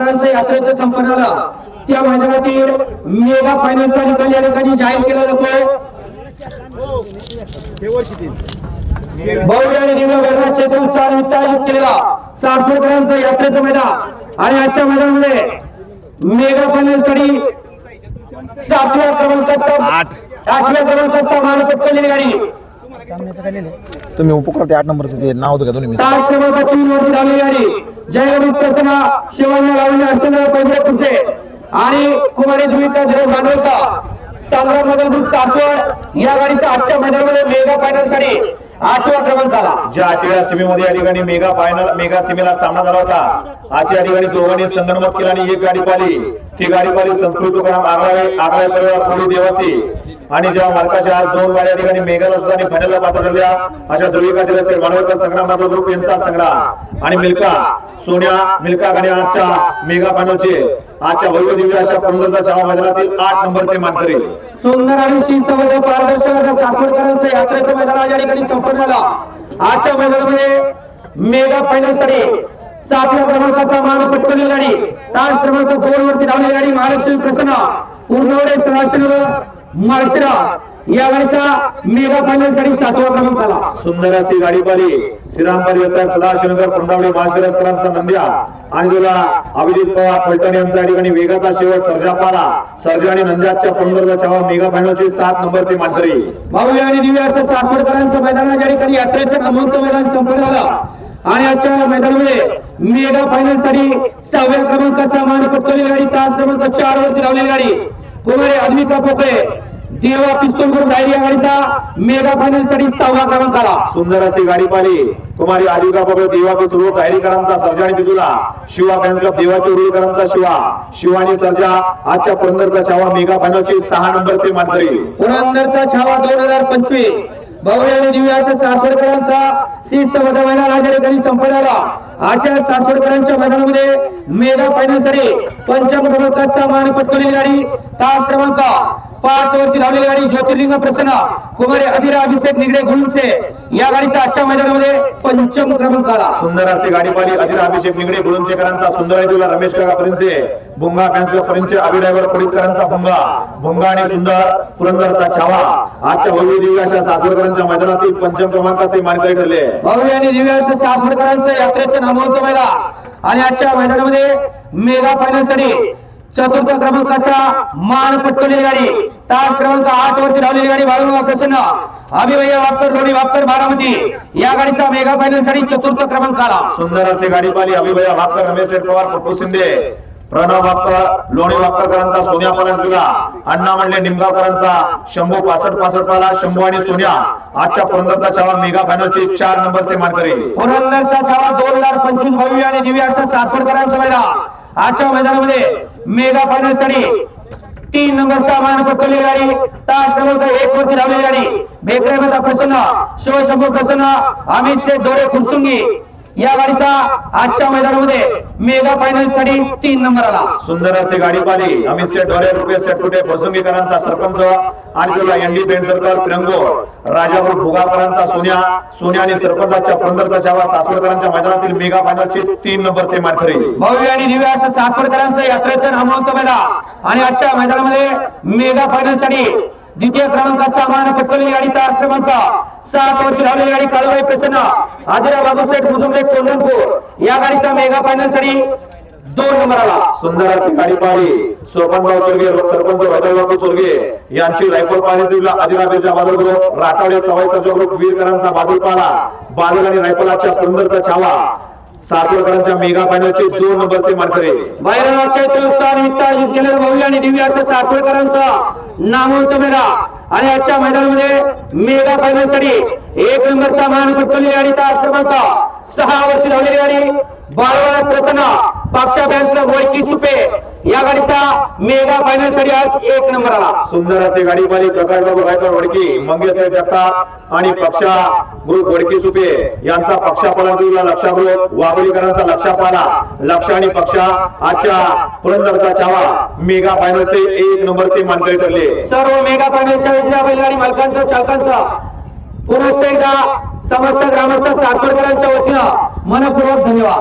मैदानाचं यात्रेचं संपन्न झालं. त्या मैदानातील मेगा फायनलचा निकाल या ठिकाणी जाहीर केला जातो. भव्य आणि दिव्य वर्णा चैत्र निमित्त आयोजित केलेला सासवडकरांचं यात्रेचं मैदान. आणि आजच्या मैदानामध्ये मेगा फायनलसाठी सातव्या क्रमांकाचा आठव्या क्रमांकाचा मान पटकवलेली गाडी. तुम्ही उपक्रम आठ नंबरचं नाव होतं का तुम्ही तास क्रमांक तीन वरती धावलेली गाडी. जयगुरु प्रसन्न शिवानी लावणी अर्चंद्र पैबळे आणि कुमारी धुविका धीरज भांडवलकर. संग्राम मधील ग्रुप सासवड या गाडीचा आजच्या मैदानामध्ये मेगा फायनलसाठी आठवा क्रमांक आला. ज्या आठव्या सीमेमध्ये या ठिकाणी मेगा फायनल मेगा सीमेला सामना झाला होता अशी या ठिकाणी दोघांनी संगणमत केला आणि एक गाडी पाली ती गाडी पाली संस्कृत तुकाराम आगळे आगळे परिवार पुढे देवाची. आणि जेव्हा मालकाच्या आज दोन गाड्या ठिकाणी मेगाला सुद्धा आणि फायनलला पात्र ठरल्या अशा ध्रुविका दिल्याचे मानवकर संग्राम ग्रुप यांचा संग्राम. आणि मिल्का सोन्या मिल्का आणि आजच्या मेगा फायनलचे आजच्या भव्य दिव्य अशा पुरंदरच्या मैदानातील आठ नंबरचे मानकरी. सुंदर आणि शिस्तबद्ध पारदर्शक असं सासवडकरांचं यात्रेचं मैदान या ठिकाणी संपन्न झालं. आजच्या मैदानामध्ये मेगा फायनलसाठी सातव्या क्रमांकाचा मान पटकवलेली गाडी तास क्रमांक दोन वरती धावलेली गाडी महालक्ष्मी प्रसन्न पूर्णवडे सदाशिवनगर माळशिरास या गाडीचा मेगा फायनलसाठी सातवा क्रमांक आला. सुंदर अशी गाडी पाली श्रीरामपाली साहेब सदाशिवनगर पुंडावली माळशिरसकरांचा नंद्या. आणि तुला अभिजित पवार फलटण यांचा या ठिकाणी वेगाचा शेवट सर्जा पाला. सर्जा आणि नंद्याच्या पुरंदरचा छावा मेगा फायनलची सात नंबरची मानकरी. भव्य आणि दिव्य असं सासवडकरांचं मैदान आज या ठिकाणी यात्रेचं नामवंत मैदान संपन्न झालं. आणि आजच्या मैदानामध्ये मेगा फायनलसाठी सहाव्या क्रमांकाचा मान पटकवलेली गाडी तास क्रमांक चार वरती लावलेली गाडी. कुमारी आधविका पोकळे देवा पिस्तूल ग्रुप डायरी या गाडीचा. मेगा फायनलसाठी सहावा क्रमांक आला. सुंदर अशी गाडी पाली कुमारी आदिका बघ देवा पितृ धायरीकरांचा सर्जा आणि पितुला शिवा फॅन क्लब देवाची उरुळकरांचा शिवा. शिवा आणि सर्जा आजच्या पुरंदरचा छावा मेगा फायनलची सहा नंबरची मानकरी. पुरंदरचा छावा दोन हजार पंचवीस. भव्य आणि दिव्य असं सासवडकरांचा शिस्त मैदान आज या ठिकाणी संपन्न झाला आजच्या सासवडकरांच्या मैदानामध्ये मेगा फायनलसाठी पंचम क्रमांकाचा मान पटकवलेली गाडी तास क्रमांक पाच वरती लावलेली गाडी ज्योतिर्लिंग प्रसन्न. कुमारी अधिरा अभिषेक निगडे गुळूंचे या गाडीचा आजच्या मैदानामध्ये पंचम क्रमांक आला. सुंदर अशी गाडी पाली अधिरा अभिषेक निगडे गुळुंचेकरांचा सुंदर आहे तुला रमेश काका परिंचे भुंगा फॅन्स क्लब परिंचे अभिनयवर खोडीतकरांचा भुंगा. भुंगा आणि सुंदर पुरंदरचा छावा. आजच्या भव्य दिव्य अशा सासवडकरांच्या मैदानातील पंचम क्रमांकाचे मानकरी ठरले. भव्य आणि दिव्य असं सासवडकरांचं यात्रेचं नामवंत मैदान. आणि आजच्या मैदानामध्ये मेगा फायनलसाठी चतुर्थ क्रमांकाचा मान पटकवलेली गाडी. तास क्रमांक आठ वरती लावलेली गाडी बाळूमामा प्रसन्न. अभिभैया वापकर लोणी वापकर बारामती. या गाडीचा मेगा फायनलसाठी चतुर्थ क्रमांक आला सुंदर असे गाडी पाली अभिभया भापकर रमेश पवार पप्पू शिंदे. प्रणव भापकर लोणी भापकरांचा सोन्या पलंटुला अण्णा म्हणले निमगावकरांचा शंभू पासष्ट पासष्ट पाला. शंभू आणि सोन्या आजच्या पुरंदरचा छावा मेगा फायनलची चार नंबरचे मानकरी. पुरंदरचा छावा दोन हजार पंचवीस भव्य आणि दिव्य असं सासवडकरांचं मैदान. आजच्या मैदानामध्ये मेगा फायनलसाठी तीन नंबरचा मान पटकवलेली गाडी तास क्रमांक एक वरती लावलेली गाडी. बेकरे प्रसन्न शिवशंभू प्रसन्न अमित शेठ दोरे फुरसुंगी या गाडीचा आजच्या मैदानामध्ये मेगा फायनलसाठी तीन नंबर आला. सुंदर असे गाडी पाली अमित शेठ ढोरे रुपये सेठ कुठे? फसुंगीकरांचा सरपंच आणि तुला एनडी फ्रेंड सर्कल पिरंगो राजापूर भुगाकरांचा सोन्या सोन्या आणि सरपंचाच्या पुरंदरचा छावा सासवडकरांच्या मैदानातील मेगा फायनलची तीन नंबरचे मानकरी. भव्य आणि दिव्य असं सासवडकरांचं यात्रेचं नामवंत मैदान आणि आजच्या मैदानामध्ये मेगा फायनलसाठी द्वितीय क्रमांकाचा मान पटकवलेली गाडी तास क्रमांक सात वरती लावलेली गाडी काळूबाई प्रसन्न आदिरा बाबूसेठ मुजुमले कोल्हापूर. या गाडीचा मेगा फायनलसाठी दोन नंबर आला सुंदर अशी गाडी पाहिली. सोपनराव चोरगे सरपंच वैदरबाबू चोरगे यांची रायपूर पाहिली तुला आदिनाबेच्या बादल ग्रुप राठवडे सवाई सर्जो ग्रुप वीरकरांचा बादल पाला. बादल आणि रायफलाच्या सुंदरचा छावा सासवडकरांच्या मेगा फायनलचे दोन नंबरचे मानकरी. बैरनाथच्या उत्सवा निमित्त आयोजित केलेलं भव्य आणि दिव्य असं सासवडकरांचं नामवंत मेगा. आणि आजच्या मैदानामध्ये मेगा फायनलसाठी एक नंबरचा मान पटकवलेली आणि तास क्रमांक सहा वरती धावलेली गाडी बाळवाडा प्रसन्न. पक्षा बॅन्सला वळकी सुपे. या गाडीचा मेगा फायनलसाठी आज एक नंबर आला. सुंदर असे गाडी पाहिली प्रकाश बाबू गायकवाड वडकी मंगेश जगताप आणि पक्षा ग्रुप वडकी सुपे यांचा पक्षा पलंटीला लक्षा ग्रुप वाघोलीकरांचा लक्षा पाला लक्ष आणि पक्षा आजच्या पुरंदरचा छावा मेगा फायनलचे एक नंबरचे मानकरी ठरले. सर्व मेगा फायनलच्या बैलगाडी मालकांचा चालकांचा पुन्हा एकदा समस्त ग्रामस्थ सासवडकरांच्या वतीनं मनपूर्वक धन्यवाद.